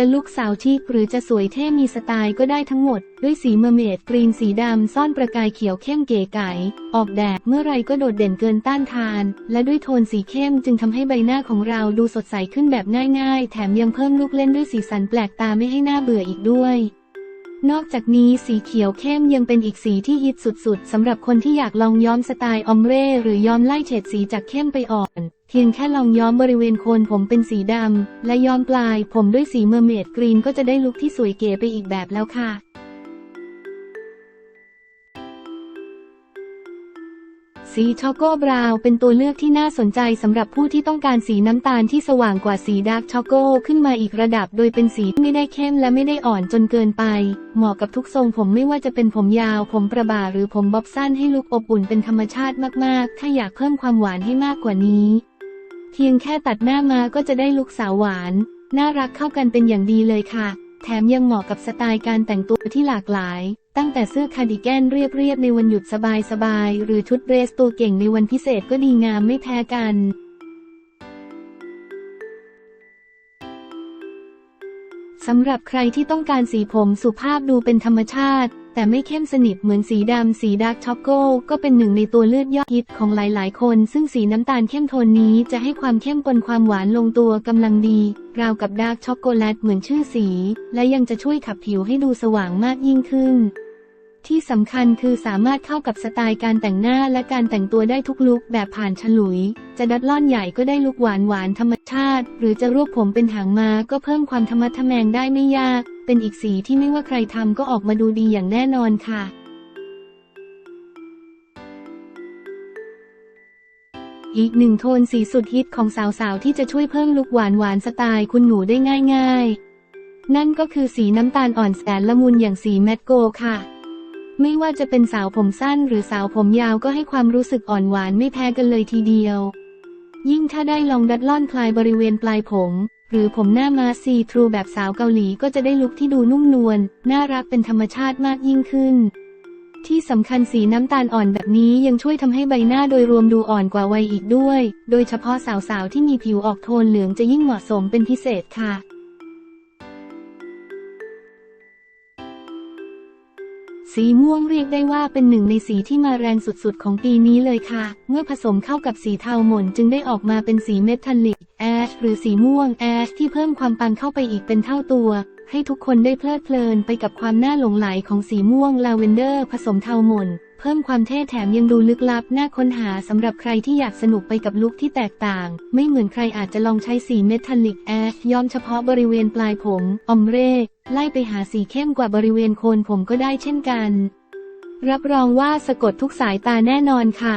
จะลุกสาวชิคหรือจะสวยเท่มีสไตล์ก็ได้ทั้งหมด ด้วยสีเมอร์เมดกรีนสีดำซ่อนประกายเขียวเข้มเก๋ไก๋ออกแดดเมื่อไรก็โดดเด่นเกินต้านทาน และด้วยโทนสีเข้มจึงทำให้ใบหน้าของเราดูสดใสขึ้นแบบง่ายๆ แถมยังเพิ่มลูกเล่นด้วยสีสันแปลกตาไม่ให้หน้าเบื่ออีกด้วยนอกจากนี้สีเขียวเข้มยังเป็นอีกสีที่ฮิตสุดๆสำหรับคนที่อยากลองย้อมสไตล์ออมเร่หรือย้อมไล่เฉดสีจากเข้มไปอ่อน เพียงแค่ลองย้อมบริเวณโคนผมเป็นสีดำ และย้อมปลายผมด้วยสีเมอร์เมดกรีนก็จะได้ลุคที่สวยเก๋ไปอีกแบบแล้วค่ะสีช็อกโกบราวน์เป็นตัวเลือกที่น่าสนใจสำหรับผู้ที่ต้องการสีน้ำตาลที่สว่างกว่าสีดาร์กช็อกโกขึ้นมาอีกระดับ โดยเป็นสีที่ไม่ได้เข้มและไม่ได้อ่อนจนเกินไป เหมาะกับทุกทรงผมไม่ว่าจะเป็นผมยาว ผมประบ่าหรือผมบ๊อบสั้นให้ลุคอบอุ่นเป็นธรรมชาติมาก ๆ ถ้าอยากเพิ่มความหวานให้มากกว่านี้ เพียงแค่ตัดหน้ามาก็จะได้ลุคสาวหวาน น่ารักเข้ากันเป็นอย่างดีเลยค่ะ แถมยังเหมาะกับสไตล์การแต่งตัวที่หลากหลาย ตั้งแต่เสื้อคาร์ดิแกนเรียบๆในวันหยุดสบายๆ หรือชุดเดรสตัวเก่งในวันพิเศษก็ดีงามไม่แพ้กันสำหรับใครที่ต้องการสีผมสุภาพดูเป็นธรรมชาติ แต่ไม่เข้มสนิทเหมือนสีดำ สีดาร์กช็อกโกก็เป็นหนึ่งในตัวเลือกยอดฮิตของหลายๆ คน ซึ่งสีน้ำตาลเข้มโทนนี้จะให้ความเข้มปนความหวานลงตัวกำลังดี ราวกับดาร์กช็อกโกแลตเหมือนชื่อสี และยังจะช่วยขับผิวให้ดูสว่างมากยิ่งขึ้นที่สำคัญคือสามารถเข้ากับสไตล์การแต่งหน้าและการแต่งตัวได้ทุกลุคแบบผ่านฉลุย จะดัดล่อนใหญ่ก็ได้ลุคหวานหวานธรรมชาติ หรือจะรวบผมเป็นหางมาก็เพิ่มความธรรมะทะแมงได้ไม่ยาก เป็นอีกสีที่ไม่ว่าใครทำก็ออกมาดูดีอย่างแน่นอนค่ะอีกหนึ่งโทนสีสุดฮิตของสาวๆ ที่จะช่วยเพิ่มลุคหวานหวานๆสไตล์คุณหนูได้ง่ายๆ นั่นก็คือสีน้ำตาลอ่อนแสนละมุนอย่างสีแมตโกค่ะ ไม่ว่าจะเป็นสาวผมสั้นหรือสาวผมยาวก็ให้ความรู้สึกอ่อนหวานไม่แพ้กันเลยทีเดียว ยิ่งถ้าได้ลองดัดล่อนคลายบริเวณปลายผม หรือผมหน้ามาซีทรูแบบสาวเกาหลีก็จะได้ลุคที่ดูนุ่มนวลน่ารักเป็นธรรมชาติมากยิ่งขึ้น ที่สำคัญสีน้ำตาลอ่อนแบบนี้ยังช่วยทำให้ใบหน้าโดยรวมดูอ่อนกว่าวัยอีกด้วย โดยเฉพาะสาวๆที่มีผิวออกโทนเหลืองจะยิ่งเหมาะสมเป็นพิเศษค่ะสีม่วงเรียกได้ว่าเป็นหนึ่งในสีที่มาแรงสุดๆ ของปีนี้เลยค่ะ เมื่อผสมเข้ากับสีเทาหม่นจึงได้ออกมาเป็นสีเมทัลลิก ชหรือสีม่วงแอชที่เพิ่มความปังเข้าไปอีกเป็นเท่าตัว ให้ทุกคนได้เพลิดเพลินไปกับความน่าหลงไหลของสีม่วงลาเวนเดอร์ ผสมเทาหม่น เพิ่มความเท่แถมยังดูลึกลับ น่าค้นหาสำหรับใครที่อยากสนุกไปกับลุคที่แตกต่าง ไม่เหมือนใครอาจจะลองใช้สีเมทัลลิกแอชย้อมเฉพาะบริเวณปลายผมอมเร่ไล่ไปหาสีเข้มกว่าบริเวณโคนผมก็ได้เช่นกัน รับรองว่าสะกดทุกสายตาแน่นอนค่ะ